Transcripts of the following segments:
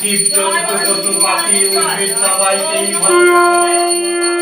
Que tanto quanto o papinho, o vídeo vai queimar.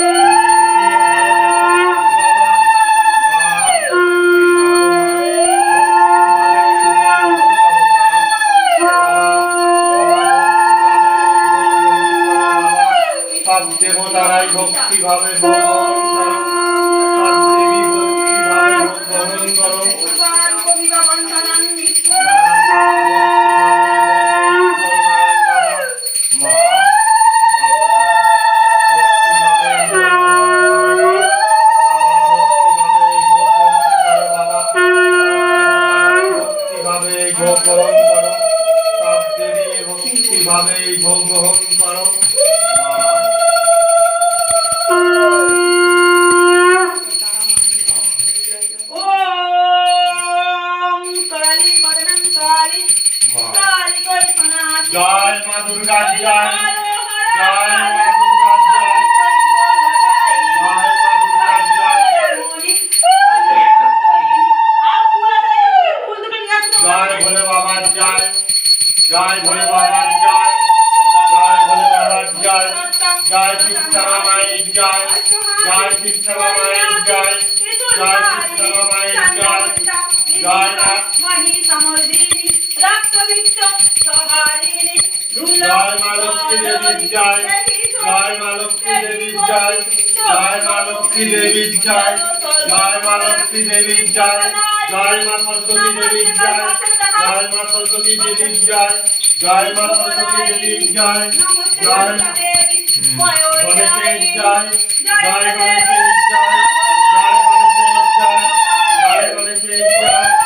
জয় মা লক্ষ্মী দেবীর জয়। জয় মা লক্ষ্মী দেবীর জয়। জয় মা সরস্বতী দেবীর জয়। জয় মা সরস্বতী দেবীর জয়। জয় মা সরস্বতী দেবীর জয়। জয় গণেশের জয়। জয় গণেশের জয়। জয় গণেশের জয়। জয় গণেশের জয়।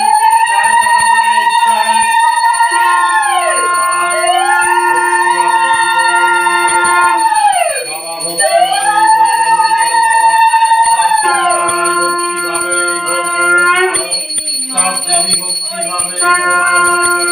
কীভাবে?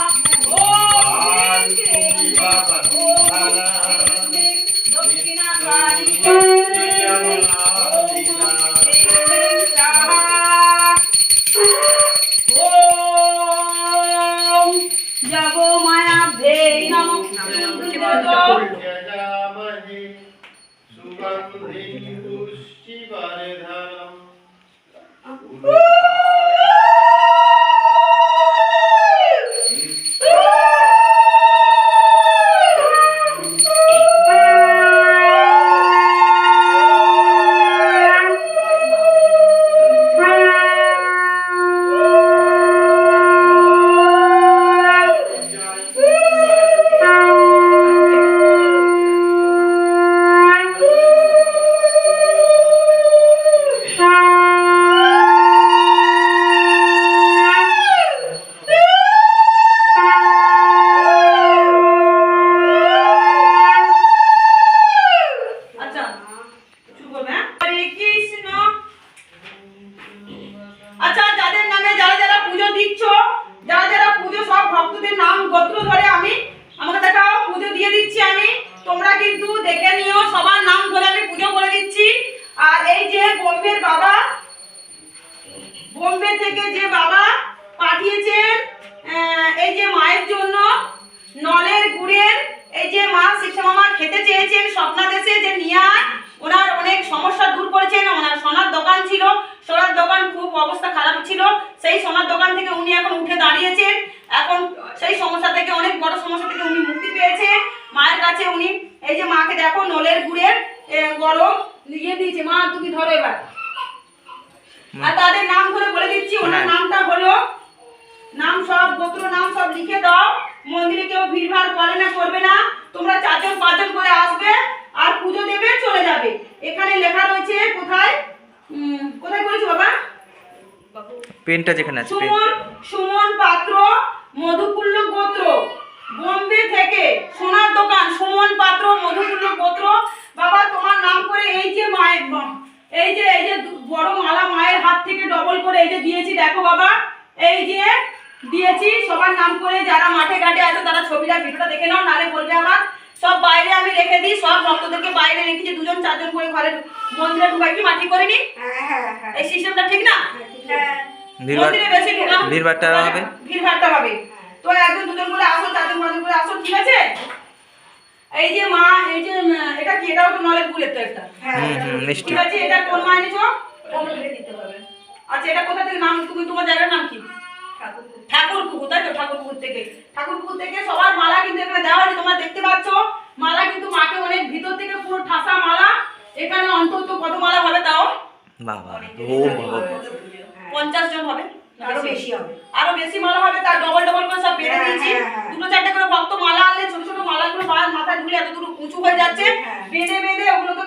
চেয়েছেন স্বপ্নাদেশে যে নিয়ে আয়। ওনার অনেক সমস্যা দূর করেছেন ওনার সোনার দোকান ছিল সোনার দোকান খুব অবস্থা খারাপ ছিল। সেই সোনার দোকান থেকে উনি এখন উঠে দাঁড়িয়েছেন। এখন সেই সমস্যা থেকে অনেক বড় সমস্যা থেকে উনি মুক্তি পেয়েছে মায়ের কাছে উনি এই যে মাকে দেখো নলের গুড়ের গরম ইয়ে দিয়েছে। মা তুমি ধরো এবার। আর তাদের নাম ধরে বলে দিচ্ছি ওনার নামটা হলো নাম সব গোত্র নাম সব লিখে দাও। মন্দিরে কেউ ভিড়ভাড় করে না করবে না। তোমরা চারজন পাঁচজন করে আসবে আর পুজো দেবে চলে যাবে। এখানে লেখা রয়েছে কোথায়? কোথায় বলেছ বাবা? পেনটা যেখানে আছে সুমন সুমন পাত্র মধুকুল্ল গোত্র। বোম্বে থেকে সোনার দোকান সুমন পাত্র মধুকুল্ল গোত্র। বাবা তোমার নাম করে এই যে মায়ের এই যে এই যে বড় মালা মায়ের হাত থেকে ডবল করে এই যে দিয়েছি দেখো বাবা। এই যে দিয়েছি সবার নাম করে যারা মাঠে ঘাটে আছে তারা ছবিটা ভিডিওটা দেখে নাও নাহলে বলবে আমার। সব বাইরে আমি রেখে দিই সব ভক্তদেরকে বাইরে রেখেছি দুজন চারজন করে ঘরের মন্দিরে ঢুকাই কি মাটি করে নি? এই সিস্টেমটা ঠিক না? মন্দিরে বেশি হবে? ভিড়ভাড়টা হবে। তো একজন দুজন করে আসো চারজন পাঁচজন করে আসো ঠিক আছে? এই যে মা এই যে এটা কি? এটাও তো নলের গুড়ের তো একটা। ঠিক আছে এটা কোন মা এনেছো আচ্ছা এটা কোথা থেকে? নাম তুমি তোমার জায়গার নাম কি? ঠাকুরপুকুর তাই তো? ঠাকুরপুকুর থেকে। ঠাকুরপুকুর থেকে সবার মালা কিন্তু এখানে দেওয়া হয়েছে। তোমরা দেখতে পাচ্ছ মালা কিন্তু মাকে অনেক ভিতর থেকে পুরো ঠাসা মালা। এখানে অন্তত কত মালা হবে তাও? পঞ্চাশ জন হবে। আরও বেশি হবে। আরও বেশি মালা হবে তার ডবল ডবল করে সব বেঁধে হ্যাঁ, দিয়েছি। হ্যাঁ, হ্যাঁ। দুটো চারটে করে ভক্ত মালা আনলে ছোট ছোট মালাগুলো মায়ের মাথায় ঢুলে এত দূর উঁচু হয়ে যাচ্ছে। বেঁধে বেঁধে ওগুলোকে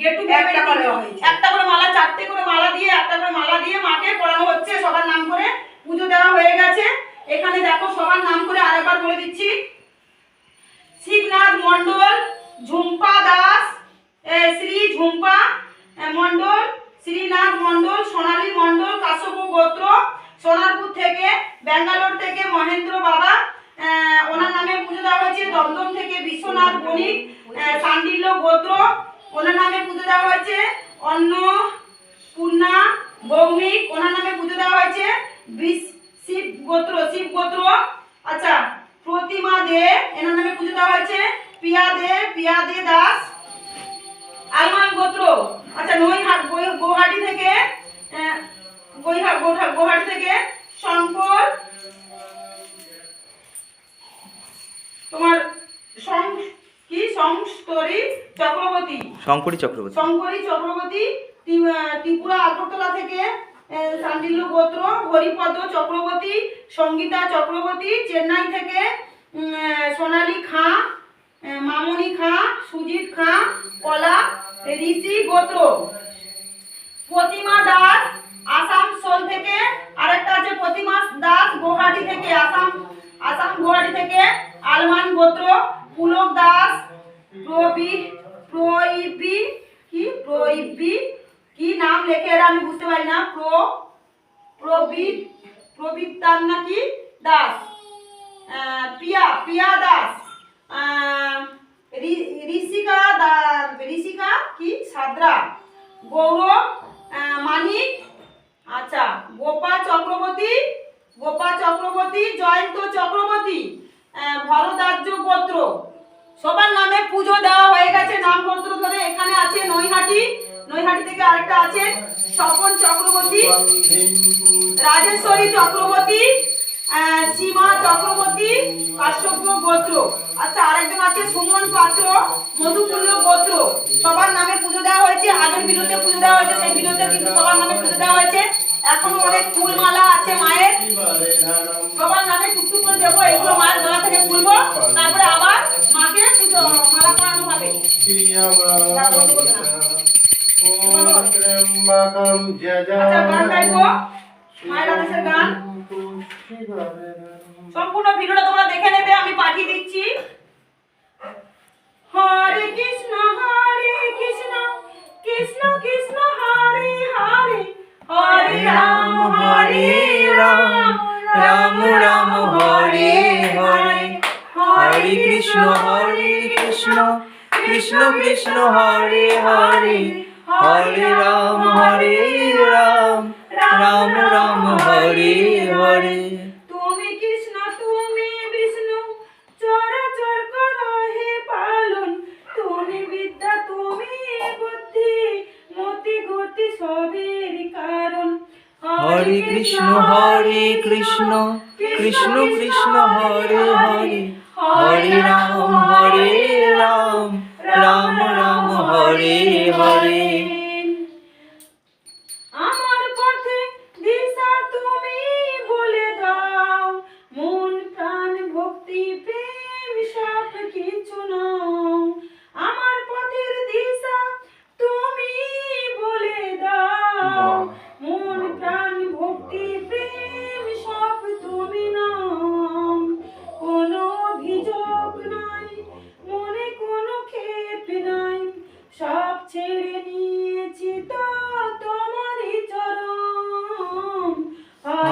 গেটু একটা করে একটা করে মালা চারটে করে মালা দিয়ে একটা করে মালা দিয়ে মাকে পড়ানো হচ্ছে সবার নাম করে। পুজো দেওয়া হয়ে গেছে। এখানে দেখো সবার নাম করে আরেকবার বলে দিচ্ছি। শিবনাথ মণ্ডল, ঝুম্পা দাস শ্রী ঝুম্পা মণ্ডল, শ্রীনাথ মণ্ডল, সোনালী মণ্ডল কাশ্যপ গোত্র, সোনারপুর থেকে, ব্যাঙ্গালোর থেকে মহেন্দ্র বাবা ওনার নামে পুজো দেওয়া হয়েছে। দমদম থেকে বিশ্বনাথ বণিক সান্ডিল্য গোত্র, ওনার নামে পুজো দেওয়া হয়েছে। অন্ন পূর্ণা ভৌমিক, ওনার নামে পুজো দেওয়া হয়েছে। শিব গোত্র শিব গোত্র। আচ্ছা প্রতিমা দে এনার নামে পুজো দেওয়া হয়েছে। পিয়া দে পিয়া দে দাস। আলমান গোত্র। আচ্ছা নৈহাট গো- গুয়াহাটি থেকে আহ, গৈহা- গোহা- গুয়াহাটি থেকে শঙ্কর। তোমার কি? সংস্তরী চক্রবর্তী। শঙ্করী চক্রবর্তী। শঙ্করী চক্রবর্তী ত্রিপুরা আগরতলা থেকে আহ, গোত্র হরিপদ চক্রবর্তী সঙ্গীতা চক্রবর্তী চেন্নাই থেকে সোনালী খাঁ মামনি খাঁ সুজিত খাঁ কলা ঋষি গোত্র। প্রতিমা দাস আসানসোল থেকে আরেকটা আছে প্রতিমা দাস গুয়াহাটি থেকে আসাম আসাম গুয়াহাটি থেকে আলমান গোত্র পুলক দাস প্রবি প্রইবি কি? প্রইবি কি নাম লেখে এরা আমি বুঝতে পারি না? প্র, প্রবীর প্রবীতার নাকি? দাস। পিয়া পিয়া দাস। ঋষিকা ঋষিকা কি? সাদরা। গৌরব মানিক। আচ্ছা গোপা চক্রবর্তী গোপা চক্রবর্তী, জয়ন্ত চক্রবর্তী ভরদার্য গোত্র। সবার নামে পুজো দেওয়া হয়ে গেছে। নামপত্র ধরে এখানে আছে নৈহাটি। নৈহাটি থেকে আরেকটা আছে স্বপন চক্রবর্তী রাজেশ্বরী চক্রবর্তী সীমা চক্রবর্তী কাশ্যপ্য গোত্র। আচ্ছা আরেকজন আছে সুমন পাত্র মধুকুল্ল গোত্র। সবার নামে পুজো দেওয়া হয়েছে আগের ভিডিওতে পুজো দেওয়া হয়েছে সেই ভিডিওতে কিন্তু সবার নামে পুজো দেওয়া হয়েছে। এখনও অনেক ফুলমালা আছে মায়ের। সবার নামে টুকটুক করে দেবো এগুলো মায়ের গলা থেকে খুলবো তারপরে আবার মাকে পুজো মালা পরানো হবে। আচ্ছা গান সম্পূর্ণ ভিডিওটা তোমরা দেখে নেবে আমি পাঠিয়ে দিচ্ছি। হরে কৃষ্ণ হরে কৃষ্ণ কৃষ্ণ কৃষ্ণ হরে হরে। হরে রাম হরে রাম রাম রাম হরে হরে। হরে কৃষ্ণ হরে কৃষ্ণ কৃষ্ণ কৃষ্ণ হরে হরে। হরে রাম হরে রাম রাম রাম হরে হরে। তুমি কৃষ্ণ তুমি বিষ্ণু চরাচর করো হে পালন। তুমি বিদ্যা তুমি বুদ্ধি মতি গতি সবের কারণ। কৃষ্ণ হরে কৃষ্ণ কৃষ্ণ কৃষ্ণ হরে হরে। হরে রাম হরে রাম রাম রাম হরে হরে।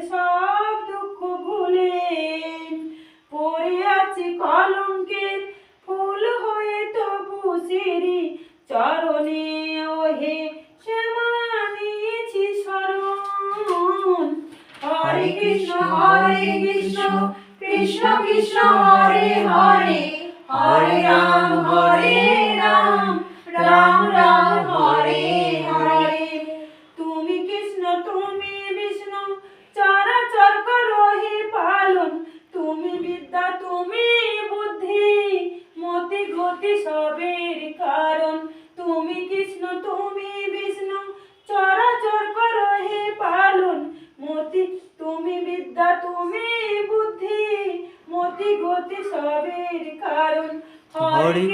So.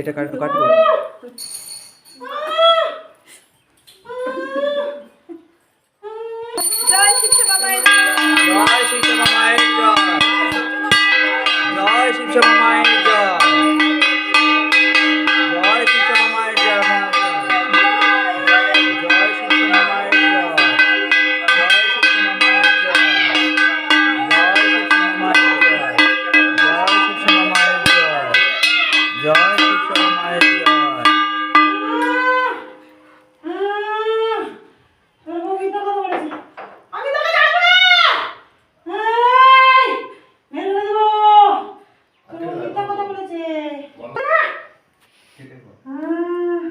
এটা কাটবো